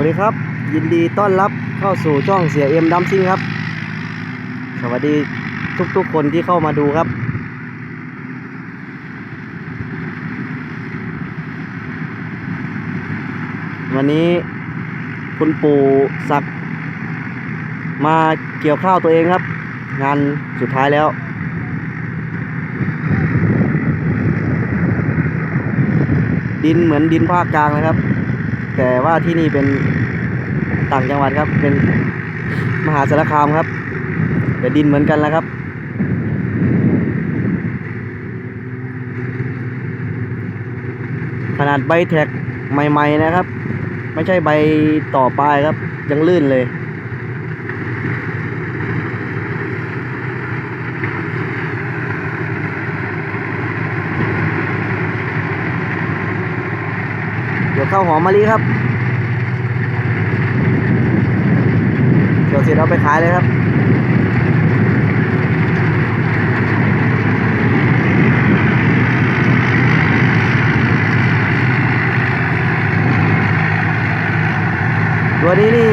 วัสดีครับ ยินดีต้อนรับเข้าสู่ช่องเสียเอ็มดัมซิงครับ สวัสดีทุกๆคนที่เข้ามาดูครับ วันนี้คุณปู่ศักมาเกี่ยวข้าวตัวเองครับ งานสุดท้ายแล้วดินเหมือนดินภาคกลางเลยครับ แต่ว่าที่นี่เป็นต่างจังหวัดครับ เป็นมหาสารคามครับ แต่ดินเหมือนกันแล้วครับ ขนาดใบแท็กใหม่ ๆ นะครับ ไม่ใช่ใบต่อปลายครับ ยังลื่นเลย ดี๋ยวข้าวหอมมะลิครับ เดี๋ยวเสร็จเอาไปขายเลยครับตัวนี้นี่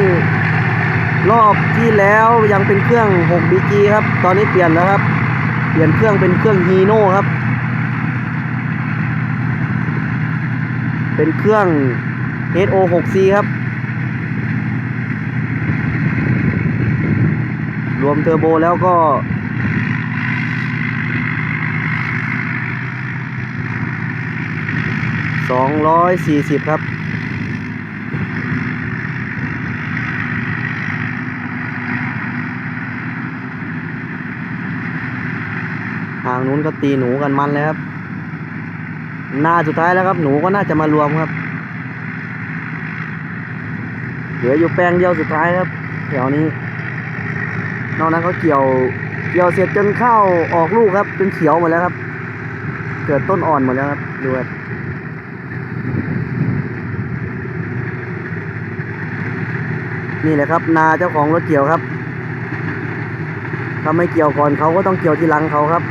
รอบที่แล้วยังเป็นเครื่อง 6BG ครับ ตอนนี้เปลี่ยนแล้วครับ เปลี่ยนเครื่องเป็นเครื่องฮีโน่ครับ เป็นเครื่อง HO6C ครับ รวมเทอร์โบแล้วก็สองร้อยสี่สิบครับทางนู้นก็ตีหนูกันมันเลยครับ นาสุดท้ายแล้วครับ หนูก็น่าจะมารวมครับ เหลืออยู่แปลงเดียวสุดท้ายครับแถวนี้ นอกนั้นเขาเกี่ยว เกี่ยวเสร็จจนข้าวออกลูกครับจนเขียวหมดแล้วครับ เกิดต้นอ่อนหมดแล้วครับดูครับนี่แหละครับ นาเจ้าของรถเกี่ยวครับถ้าไม่เกี่ยวก่อนเขาก็ต้องเกี่ยวทีหลังเขาครับ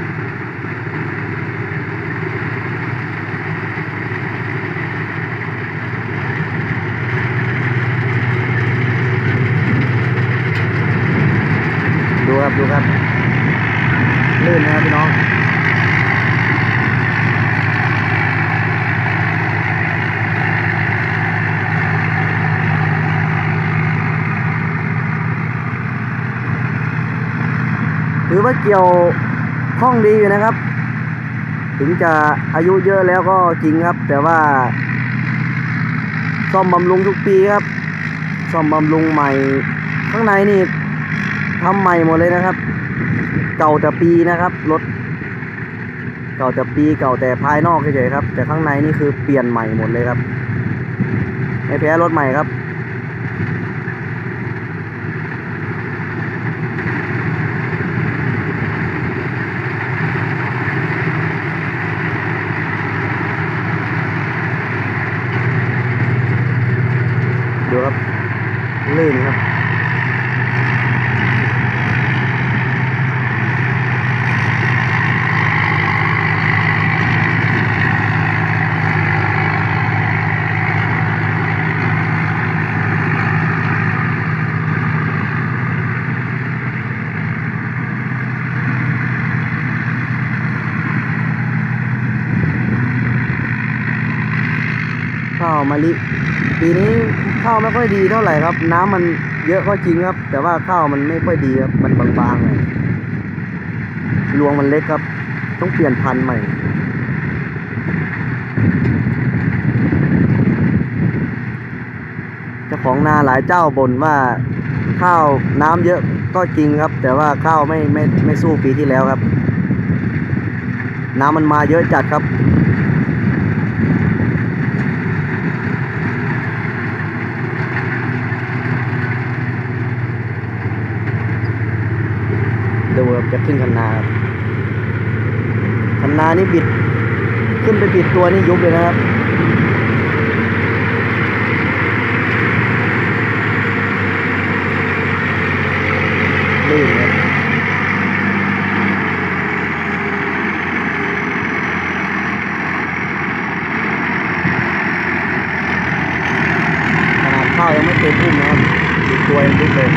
ดูครับ ดูครับ ลื่นนะครับพี่น้อง ถือว่าเกี่ยวคล่องดีอยู่นะครับ ถึงจะอายุเยอะแล้วก็จริงครับ แต่ว่าซ่อมบำรุงทุกปีครับซ่อมบำรุงใหม่ ข้างในนี่ทำใหม่หมดเลยนะครับ เก่าแต่ปีนะครับรถเก่าแต่ปีเก่าแต่ภายนอกเฉยๆครับ แต่ข้างในนี่คือเปลี่ยนใหม่หมดเลยครับไม่แพ้รถใหม่ครับ ดูครับ ลื่นครับข้าวมะลิ ปีนี้ข้าวไม่ค่อยดีเท่าไหร่ครับ น้ำมันเยอะก็จริงครับ แต่ว่าข้าวมันไม่ค่อยดีครับมันบางๆเลยรวงมันเล็กครับ ต้องเปลี่ยนพันธุ์ใหม่เจ้าของนาหลายเจ้าบ่นว่าข้าวน้ำเยอะก็จริงครับ แต่ว่าข้าวไม่ไม่ไม่สู้ปีที่แล้วครับ น้ำมันมาเยอะจัดครับ ดูครับจะ ขึ้นคันนาครับคันนานี่บิด ขึ้นไปบิดตัวนี่ยุบเลยนะครับ ลื่นครับขนาดข้าวยังไม่เต็ม อุ้มนะครับอีกตัวยังลุกเลย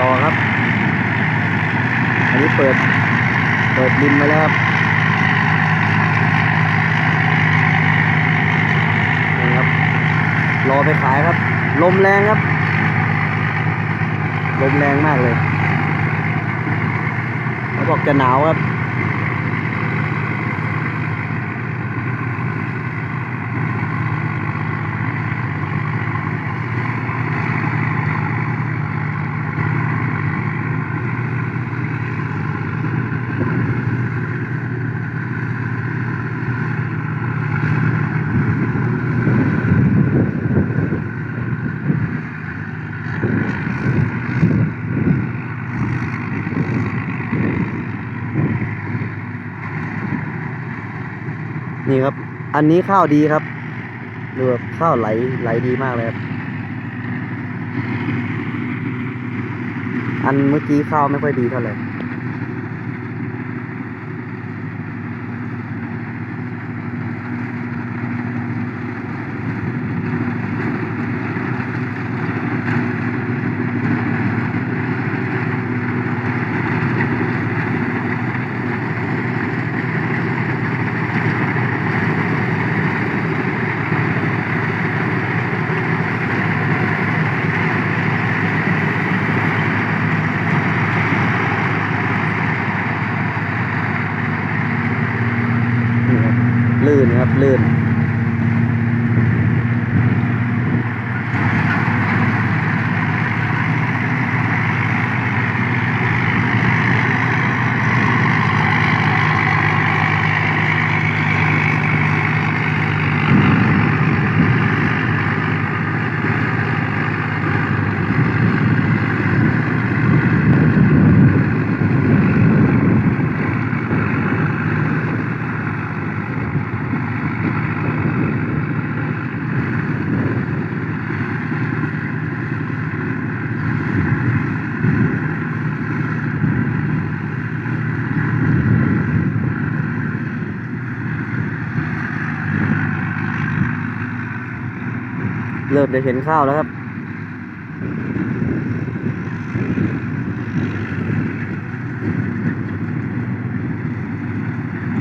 ต่อครับ อันนี้เปิด เปิดบินมาแล้วครับนี่ครับ ร อไปขายครับ ลมแรงครับ ลมแรงมากเลยเขาบอกจะหนาวครับ นี่ครับ อันนี้ข้าวดีครับดูแบบข้าวไหลไหลดีมากเลยครับ อันเมื่อกี้ข้าวไม่ค่อยดีเท่าไหร่ นี่ครับ ลื่น เริ่มจะเห็นข้าวแล้วครับ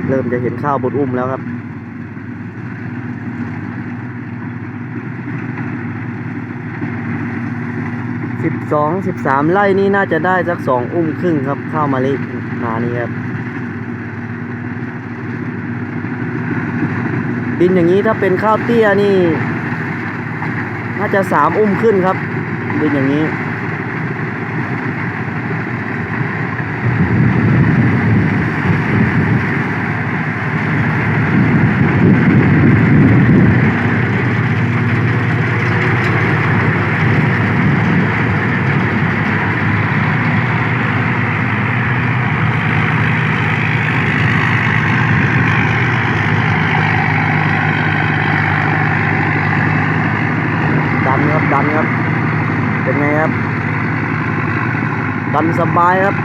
เริ่มจะเห็นข้าวบนอุ้มแล้วครับสิบสองสิบสามไร่นี่น่าจะได้สักสองอุ้มครึ่งครับ ข้าวมะลินานี้ครับดินอย่างนี้ถ้าเป็นข้าวเตี้ยนี่ น่าจะสามอุ้มขึ้นครับดินอย่างนี้ครับ ดันครับ เป็นไงครับ ดันสบายครับ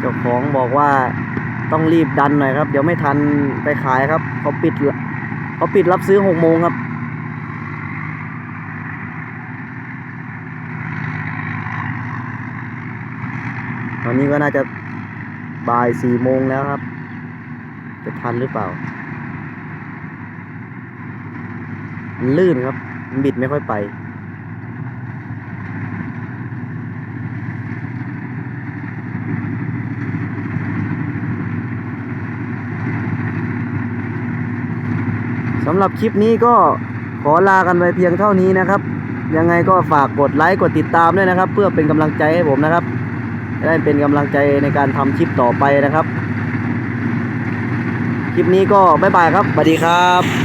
เจ้าของบอกว่าต้องรีบดันหน่อยครับ เดี๋ยวไม่ทันไปขายครับเขาปิดเขาปิดรับซื้อหกโมงครับ ตอนนี้ก็น่าจะบ่ายสี่โมงแล้วครับ จะทันหรือเปล่า มันลื่นครับ มันบิดไม่ค่อยไป สำหรับคลิปนี้ก็ขอลากันไปเพียงเท่านี้นะครับ ยังไงก็ฝากกดไลค์กดติดตามด้วยนะครับ เพื่อเป็นกำลังใจให้ผมนะครับ ได้เป็นกำลังใจในการทำคลิปต่อไปนะครับ คลิปนี้ก็บ๊ายบายครับสวัสดีครับ